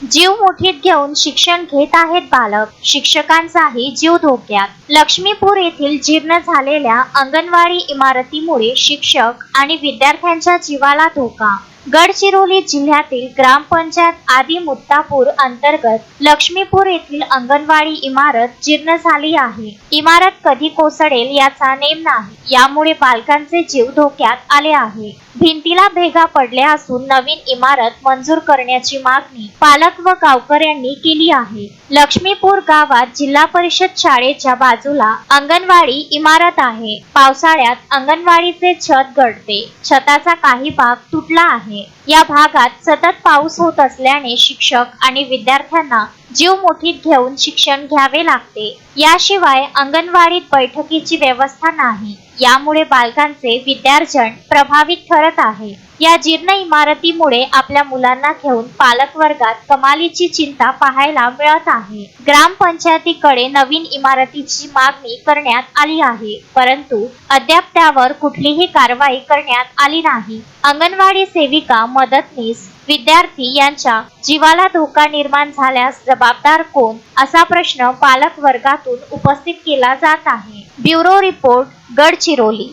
जीव मुठीत घेऊन शिक्षण घेत आहेत बालक. शिक्षकांचाही जीव धोक्यात. लक्ष्मीपूर येथील जीर्ण झालेल्या अंगणवाडी इमारतीमुळे शिक्षक आणि विद्यार्थ्यांच्या जीवाला धोका गडचिरोली जिल्ह्यातील ग्रामपंचायत आदी मुत्तापूर अंतर्गत लक्ष्मीपूर येथील अंगणवाडी इमारत जीर्ण झाली आहे. इमारत कधी कोसळेल याचा नेम नाही. यामुळे बालकांचे जीव धोक्यात आले आहे. भिंतीला भेगा पडल्या असून नवीन इमारत मंजूर करण्याची मागणी पालक व गावकऱ्यांनी केली आहे. लक्ष्मीपूर गावात जिल्हा परिषद शाळेच्या बाजूला अंगणवाडी इमारत आहे. पावसाळ्यात अंगणवाडीचे छत गळते. छताचा काही भाग तुटला आहे. या भागात सतत पाऊस होत असल्याने शिक्षक आणि विद्यार्थ्यांना जीव मुठीत घेऊन शिक्षण घ्यावे लागते. याशिवाय अंगणवाडीत बैठकीची व्यवस्था नाही. यामुळे बालकांचे विद्यार्जन प्रभावित ठरत आहे. या जीर्ण इमारतीमुळे आपल्या मुलांना घेऊन पालक वर्गात कमालीची चिंता पाहायला मिळत आहे. ग्रामपंचायतीकडे नवीन इमारतीची मागणी करण्यात आली आहे. परंतु अद्याप त्यावर कुठलीही कारवाई करण्यात आली नाही. अंगणवाडी सेविका मदतनीस विद्यार्थी यांच्या जीवाला धोका निर्माण झाल्यास जबाबदार कोण? असा प्रश्न पालक वर्गात माध्यमातून उपस्थित केला जात आहे. Bureau report Gadchiroli.